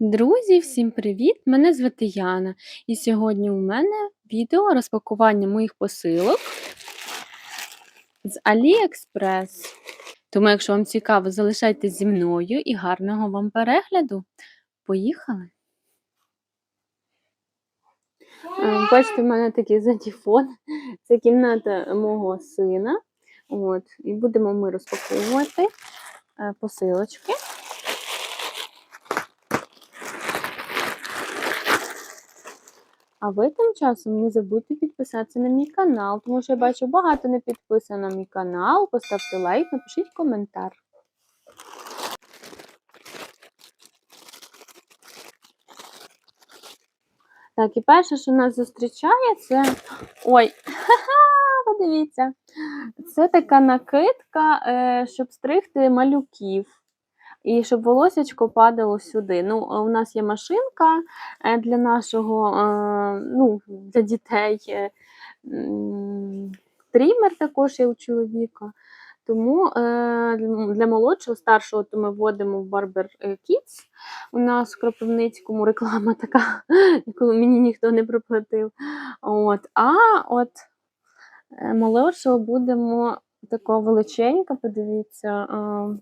Друзі, всім привіт! Мене звати Яна, і сьогодні у мене відео розпакування моїх посилок з AliExpress. Тому, якщо вам цікаво, залишайтесь зі мною і гарного вам перегляду. Поїхали! Е, Бачите, в мене такий задній фон. Це кімната мого сина. От, і будемо ми розпаковувати е, посилочки. А ви тим часом не забудьте підписатися на мій канал, тому що я бачу багато не підписано на мій канал. Поставте лайк, напишіть коментар. Так, і перше, що нас зустрічає, це. Ой, подивіться. Це така накидка, е, щоб стригти малюків. І щоб волосячко падало сюди. Ну, У нас є машинка е, для нашого, е, ну, для дітей. е, Трімер також є у чоловіка. Тому е, для молодшого, старшого, то ми вводимо в Barber Kids. У нас в Кропивницькому реклама така, яку мені ніхто не проплатив. От. А от е, молодшого будемо такого величенька, подивіться, е,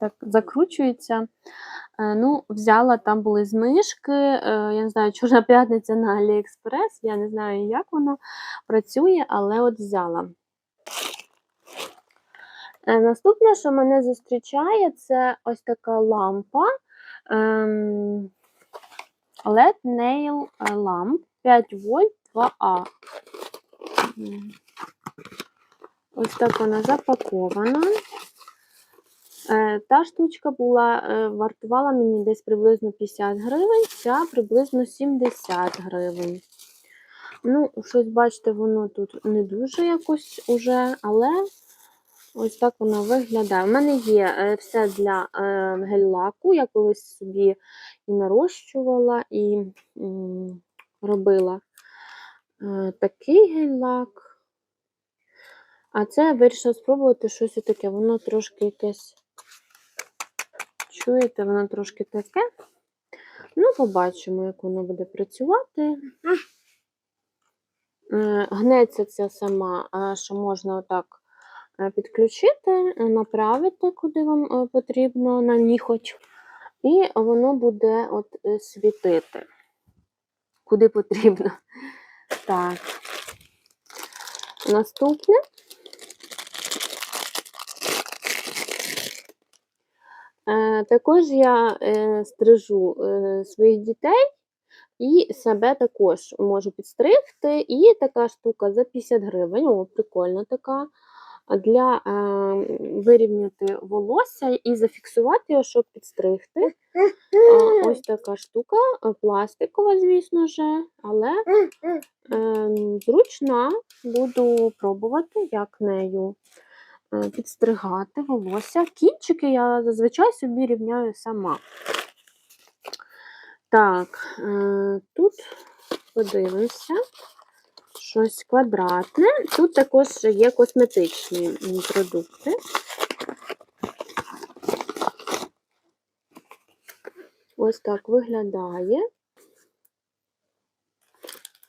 так закручується. Е, Ну, взяла, там були знижки. е, Я не знаю, Чорна п'ятниця на AliExpress, я не знаю, як воно працює, але от взяла. Е, Наступне, що мене зустрічає, це ось така лампа ем, LED Nail Lamp 5 вольт 2А. Ось так вона запакована. Е, Та штучка була, е, вартувала мені десь приблизно 50 гривень, ця приблизно 70 гривень. Ну, щось, бачите, воно тут не дуже якось уже, але ось так воно виглядає. У мене є е, все для гель-лаку. Я колись собі і нарощувала, і робила такий гель-лак. А це я вирішила спробувати щось таке. Воно трошки якесь. Чуєте, воно трошки таке. Ну, побачимо, як воно буде працювати. Е, Гнеться ця сама, е, що можна отак е, підключити, направити, куди вам потрібно на ніхоть, і воно буде от світити, куди потрібно. Так. Наступне. Також я е, стрижу е, своїх дітей і себе також можу підстригти. І така штука за 50 гривень, о, прикольна така, для е, вирівняти волосся і зафіксувати його, щоб підстригти. Ось така штука, е, пластикова, звісно ж, але е, зручна. Буду пробувати, як нею е, підстригати волосся. Кінчики я зазвичай собі рівняю сама. Так, е, тут подивимося. Щось квадратне. Тут також є косметичні продукти. Ось так виглядає.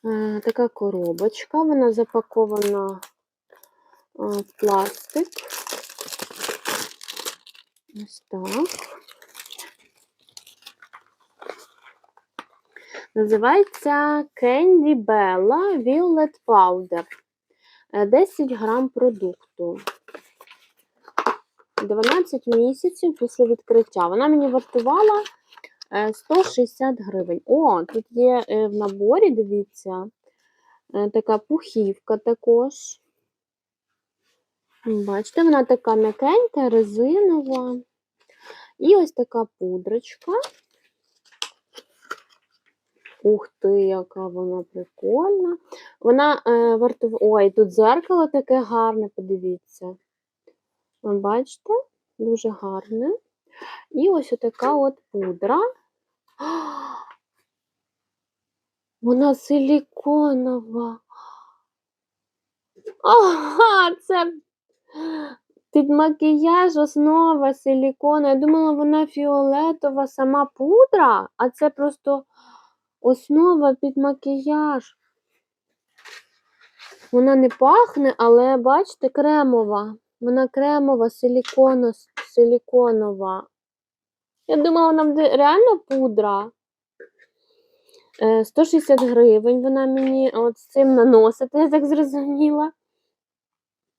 Е, Така коробочка, вона запакована е, пластик. Ось так. Називається Candy Bella Violet Powder. Е, 10 грам продукту. 12 місяців після відкриття. Вона мені вартувала е, 160 гривень. О, тут є е, в наборі, дивіться, е, така пухівка також. Бачите, вона така м'якенька, резинова. І ось така пудрочка. Ух ти, яка вона прикольна. Вона е, вартова. Ой, тут дзеркало таке гарне, подивіться. Ви бачите? Дуже гарне. І ось така от пудра. Вона силіконова. Ага, це Під макіяж основа силікону. Я думала, вона фіолетова сама пудра, а це просто основа під макіяж. Вона не пахне, але бачите, кремова. Вона кремова, силіконо, силіконова. Я думала, вона буде реально пудра. Е, 160 гривень вона мені от з цим наносити, я так зрозуміла.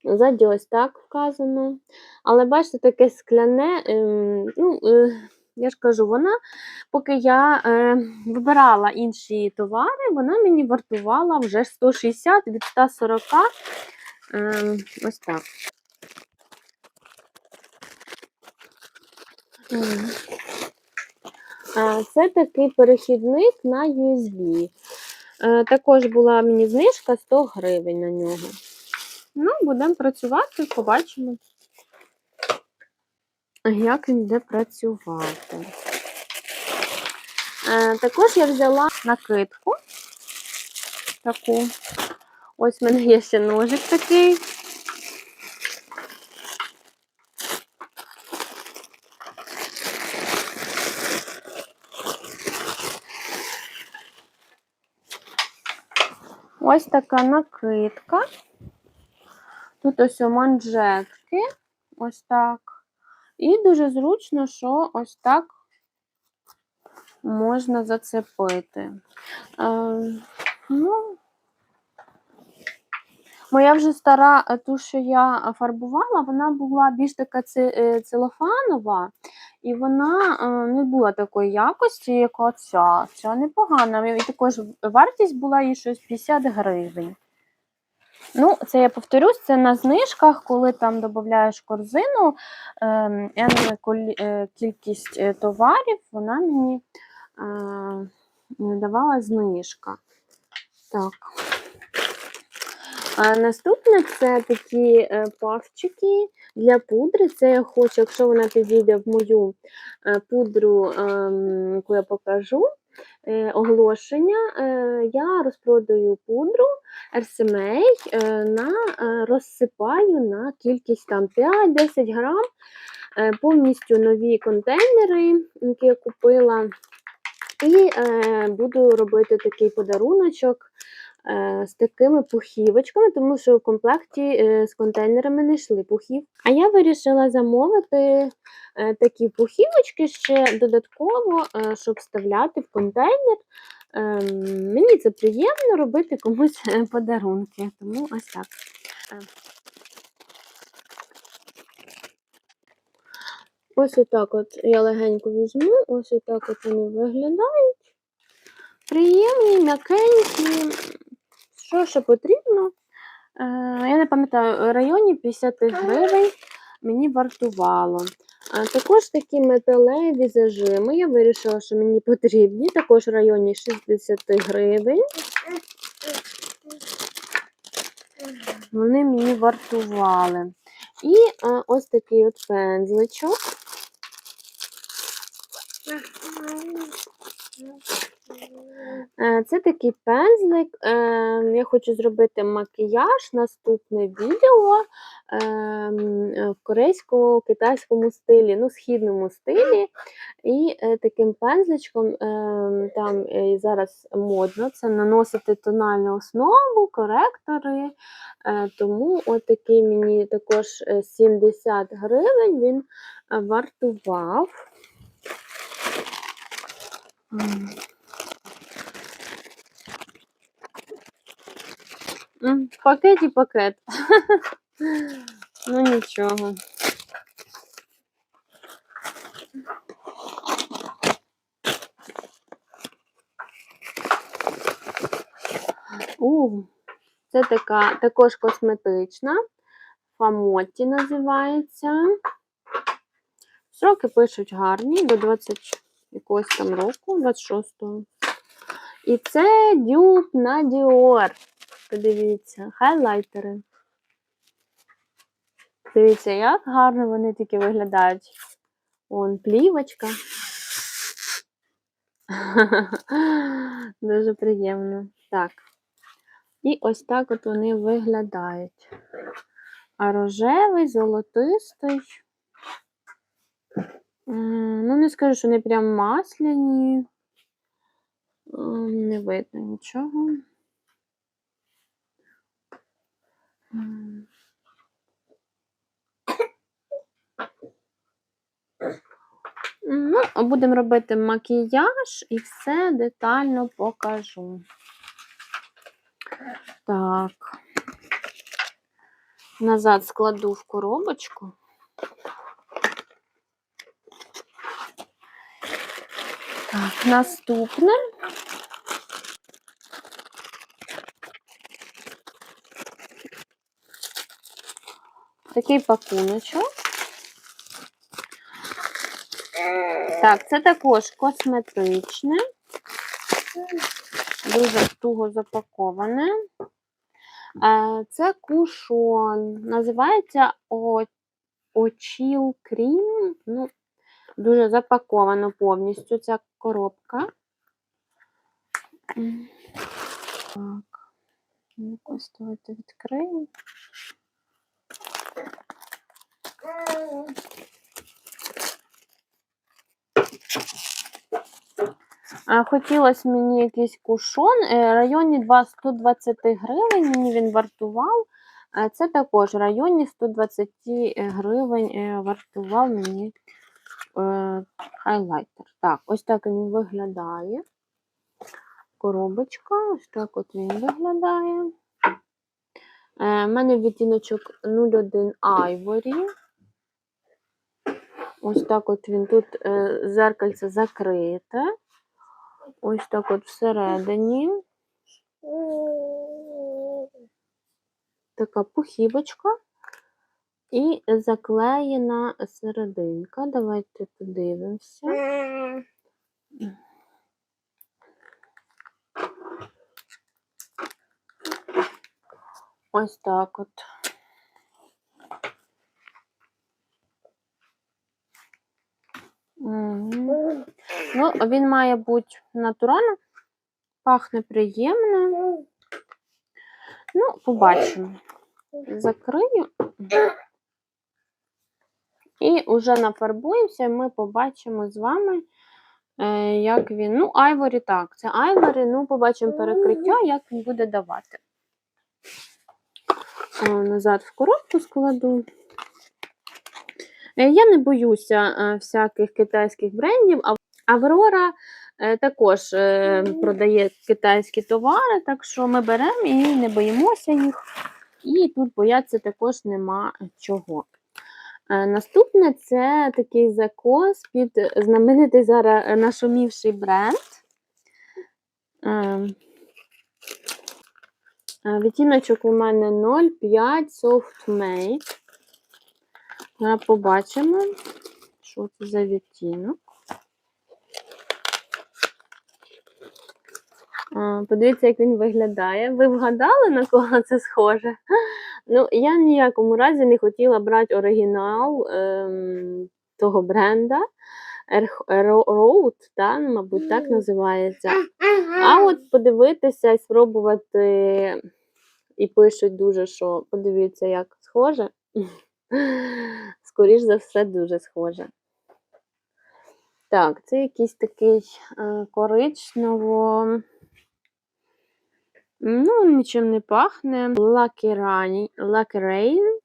Ззаді ось так вказано. Але бачите, таке скляне. ем, ну, е, я ж кажу, вона, поки я е, вибирала інші товари, вона мені вартувала вже 160 від 140. ем, ось так. Це такий перехідник на USB. Е, Також була мені знижка 100 гривень на нього. Ну, будемо працювати, побачимо, як він буде працювати. Е, Також я взяла накидку таку. Ось в мене є ще ножик такий. Ось така накидка. Тут ось манжетки, ось так. І дуже зручно, що ось так можна зацепити. Е, ну, моя вже стара, е, ту, що я фарбувала, вона була більш така е, целофанова, і вона е, не була такої якості, як оця. Ця непогана. І також вартість була їй щось 50 гривень. Ну, це я повторюсь, це на знижках, коли там додаєш корзину, ем, е, кількість е, товарів, вона мені е, давала знижка. Так. А наступне це такі е, павчики для пудри. Це я хочу, якщо вона підійде в мою е, пудру, ем, яку я покажу, оголошення, е, я розпродаю пудру RCMA, е, на, е, розсипаю на кількість там 5-10 грам. Е, повністю нові контейнери, які я купила. І е, буду робити такий подаруночок е, з такими пухівочками, тому що в комплекті е, з контейнерами не йшли пухів. А я вирішила замовити е, такі пухівочки ще додатково, е, щоб вставляти в контейнер. Мені це приємно робити комусь е, подарунки, тому ось так. Е. Ось отак от я легенько візьму, ось отак от вони виглядають. Приємні, м'якенькі. Що ще потрібно? Е, я не пам'ятаю, в районі 50 гривень мені вартувало. Також такі металеві зажими. Я вирішила, що мені потрібні, також в районі 60 гривень. Вони мені вартували. І е, ось такий от пензличок. Е, Це такий пензлик. Е, Я хочу зробити макіяж, наступне відео ем, е, в корейському китайському стилі, ну, східному стилі. І е, таким пензличком ем, там е, зараз модно це наносити тональну основу, коректори. Е, Тому от такий мені також е, 70 гривень він е, вартував. М. М, Пакет і пакет. Ну нічого. У, це така також косметична. Фамоті називається. Сроки пишуть гарні, до 20 якогось там року, 26-го. І це дюб на Dior. Подивіться, хайлайтери. Дивіться, як гарно вони такі виглядають. Вон плівочка. Дуже приємно. Так. І ось так от вони виглядають. А рожевий, золотистий. Ну, не скажу, що вони прям масляні. Не видно нічого. М. Ну, будемо робити макіяж і все детально покажу. Так. Назад складу в коробочку. Так, наступне. Такий пакуночок. Так, це також косметичне, дуже туго запаковане. Е, Це кушон. Називається Очіл Крім. Ну, дуже запаковано повністю ця коробка. Так. Якось давайте відкриємо. Хотілося мені якийсь кушон. е, В районі 120 гривень мені він вартував. Це також в районі 120 гривень е, вартував мені е, хайлайтер. Так, ось так він виглядає. Коробочка, ось так от він виглядає. У мене відтіночок 01 Ivory. Ось так от він тут е, зеркальце закрите. Ось так от всередині. Така пухівочка і заклеєна серединка. Давайте подивимося. Ось так от. Ну, він має бути натурально, пахне приємно. Ну, побачимо. Закрию. І вже нафарбуємося, ми побачимо з вами, е, як він. Ну, айворі так, це айворі, ну, побачимо перекриття, як він буде давати. Е, Назад в коробку складу. Е, Я не боюся е, всяких китайських брендів. а Аврора е, також продає китайські товари, так що ми беремо і не боїмося їх. І тут боятися також нема чого. Наступне це такий закос під знаменитий зараз нашумівший бренд. Відтіночок у мене 0,5 Soft Made. Зараз побачимо, що це за відтінок. Подивіться, як він виглядає. Ви вгадали, на кого це схоже? Ну, я ніякому разі не хотіла брати оригінал ем, того бренда. Road, та, мабуть, так називається. А от подивитися і спробувати, і пишуть дуже, що подивіться, як схоже. Скоріш за все, дуже схоже. Так, це якийсь такий е, коричнево. Ну, нічим не пахне. Rain,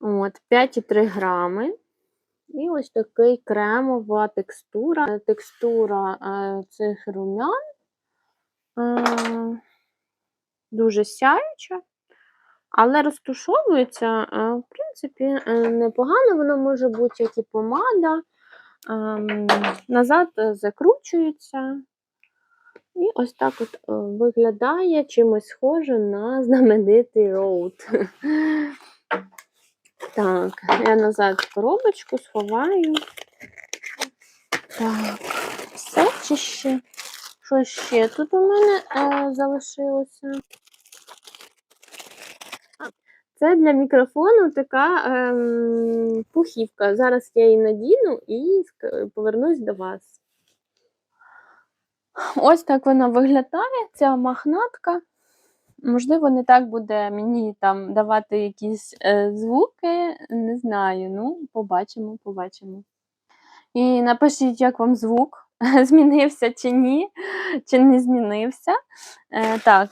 От, 5,3 грами. І ось такий кремова текстура. Текстура е, цих румян. Е, дуже сяюча, але розтушовується, е, в принципі, е, непогано. Воно може бути як і помада. Ем, назад е, закручується. І ось так от виглядає чимось схоже на знаменитий роут. Так, я назад коробочку сховаю. Так, все чи ще? Що ще тут у мене залишилося? Це для мікрофону така ем, пухівка. Зараз я її надіну і повернусь до вас. Ось так вона виглядає, ця махнатка. Можливо, не так буде мені там давати якісь е, звуки, не знаю. Ну, побачимо, побачимо. І напишіть, як вам звук, змінився чи ні, чи не змінився. Е, так.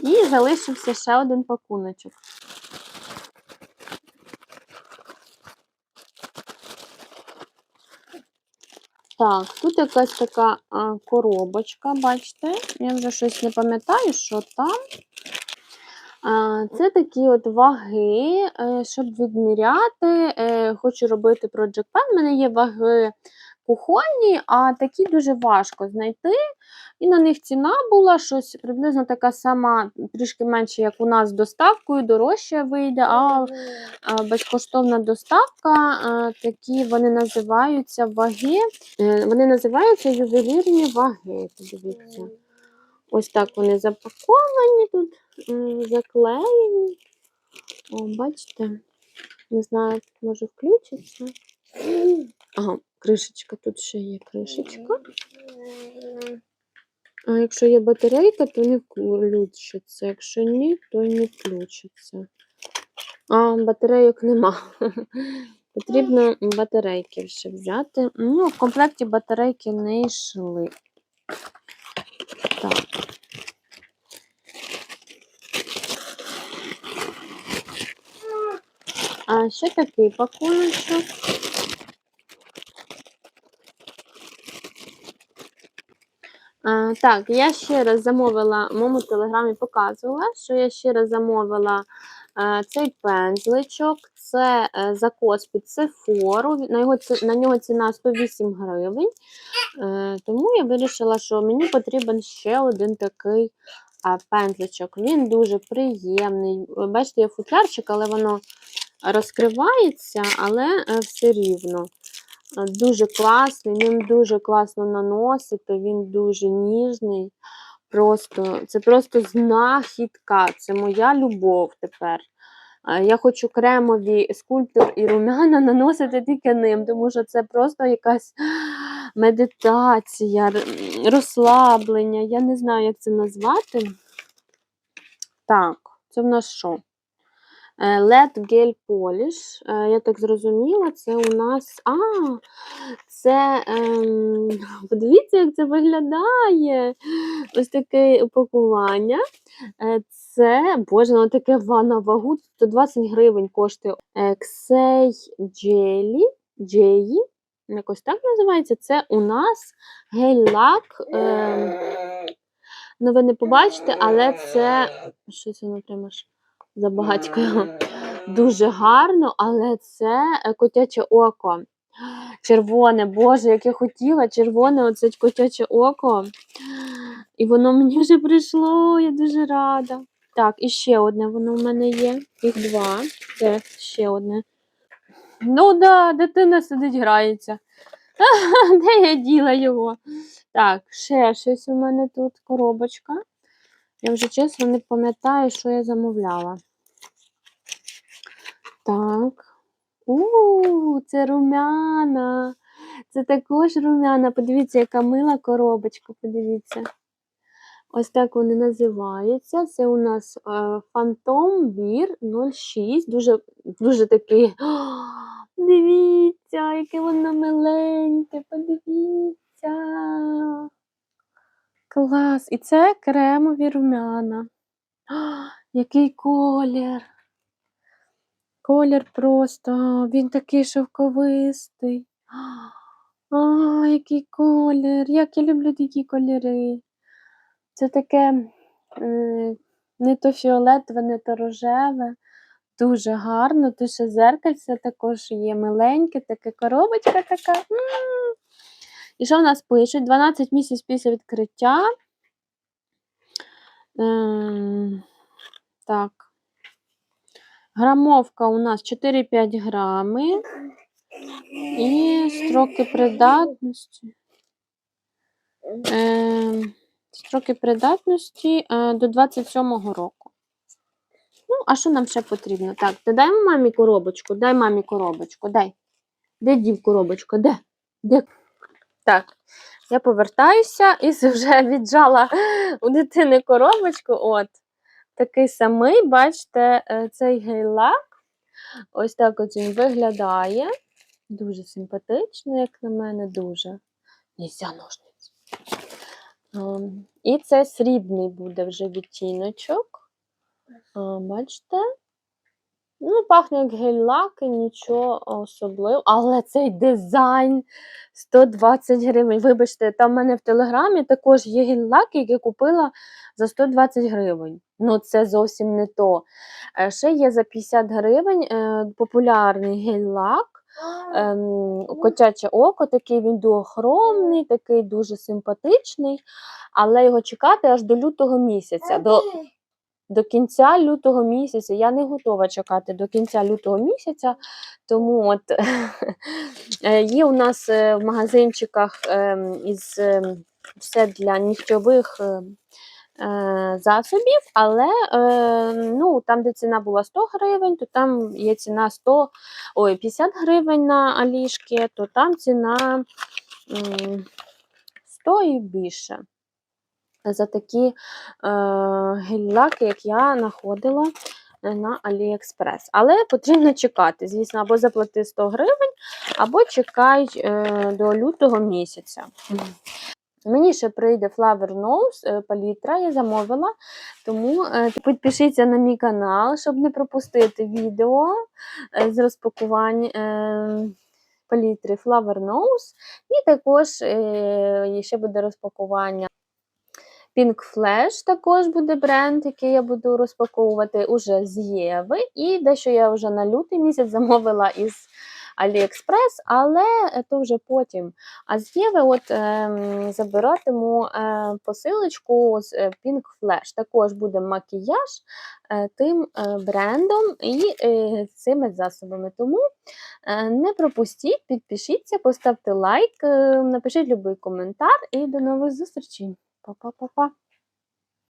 І залишився ще один пакуночок. Так, тут якась така а, коробочка, бачите? Я вже щось не пам'ятаю, що там. А, Це такі от ваги, е, щоб відміряти. Е, Хочу робити Project Pen. У мене є ваги кухонні, а такі дуже важко знайти. І на них ціна була щось приблизно така сама, трішки менше, як у нас з доставкою, дорожче вийде, а безкоштовна доставка. Такі вони називаються ваги. е, Вони називаються ювелірні ваги. Подивіться. Ось так вони запаковані тут, заклеєні. О, бачите? Не знаю, може включиться. Ага, кришечка, тут ще є кришечка. А якщо є батарейка, то не включиться. Якщо ні, то й не включиться. А, батарейок нема. Потрібно батарейки ще взяти. Ну, в комплекті батарейки не йшли. Так. А ще такий пакуночок. Так, я ще раз замовила, в моєму телеграмі показувала, що я ще раз замовила е, цей пензличок, це е, закос під сефору, на, його, на нього ціна 108 гривень. Е, тому я вирішила, що мені потрібен ще один такий пензличок. Він дуже приємний. Бачите, є футлярчик, але воно розкривається, але все рівно. Дуже класний, ним дуже класно наносити, він дуже ніжний. Просто, це просто знахідка, це моя любов тепер. Е, Я хочу кремові скульптор і румяна наносити тільки ним, тому що це просто якась медитація, розслаблення. Я не знаю, як це назвати. Так, це в нас що? Е, LED Gel Polish. Е, Я так зрозуміла, це у нас. А, це. Ем, подивіться, як це виглядає. Ось таке упакування. Е, Це, боже, воно таке ва- на вагу 120 гривень коштує. Xey Jelly. Jelly. Якось так називається. Це у нас гель-лак. Ем, ну, ви не побачите, але це. Щось воно прямо забагатько його. Дуже гарно, але це е, котяче око. Червоне, боже, як я хотіла, червоне оце котяче око. І воно мені вже прийшло, я дуже рада. Так, і ще одне воно в мене є. Їх два. Це ще одне. Ну да, дитина сидить, грається. Де я діла його? Так, ще щось у мене тут коробочка. Я вже чесно не пам'ятаю, що я замовляла. Так. У, це румяна. Це також румяна. Подивіться, яка мила коробочка, подивіться. Ось так вони називаються. Це у нас Phantom Beer 06. Дуже, дуже такий. Дивіться, яке воно миленьке, подивіться. Клас. І це кремові румяна. О, який колір. Колір просто, він такий шовковистий. А, який колір. Як я люблю такі кольори. Це таке не то фіолетове, не то рожеве. Дуже гарно. Тут ще зеркальце також є миленьке, таке коробочка така. М. І що в нас пишуть? 12 місяців після відкриття. Ем, так. Грамовка у нас 4-5 грами. І строки придатності. Е, строки придатності е, до 27-го року. Ну, а що нам ще потрібно? Так, ти дай мамі коробочку, дай мамі коробочку, дай. Де дів коробочку? Де? Де? Так. Я повертаюся і вже віджала у дитини коробочку. От такий самий, бачите, е, цей гель-лак. Ось так от він виглядає. Дуже симпатично, як на мене, дуже. Нельзя ножниць. Ем, І це срібний буде вже відтіночок. А, Бачите? Ну, пахне як гель-лак і нічого особливого. Але цей дизайн 120 гривень. Вибачте, там в мене в телеграмі також є гель-лак, який купила за 120 гривень. Ну, це зовсім не то. Е, Ще є за 50 гривень е, популярний гель-лак. Ем, котяче око, такий він дуохромний, такий дуже симпатичний, але його чекати аж до лютого місяця. До, до кінця лютого місяця. Я не готова чекати до кінця лютого місяця, тому от е, є у нас е, в магазинчиках ем, із ем, все для нігтьових. е, Засобів, але е, ну, там, де ціна була 100 гривень, то там є ціна 100, ой, 50 гривень на Алішки, то там ціна 100 і більше за такі е, гель-лаки, як я знаходила е, на AliExpress. Але потрібно чекати, звісно, або заплати 100 гривень, або чекай е, до лютого місяця. Мені ще прийде Flower Nose палітра, я замовила, тому підпишіться на мій канал, щоб не пропустити відео з розпакування е, палітри Flower Nose. І також ще буде розпакування Pink Flash також буде бренд, який я буду розпаковувати уже з Єви. І дещо я вже на лютий місяць замовила із AliExpress, але то вже потім. А з Єви от ем, забиратиму е, посилочку з е, Pink Flash. Також буде макіяж е, тим е, брендом і е, цими засобами. Тому е, не пропустіть, підпишіться, поставте лайк, е, напишіть будь-який коментар і до нових зустрічей. pa, pa, pa, pa.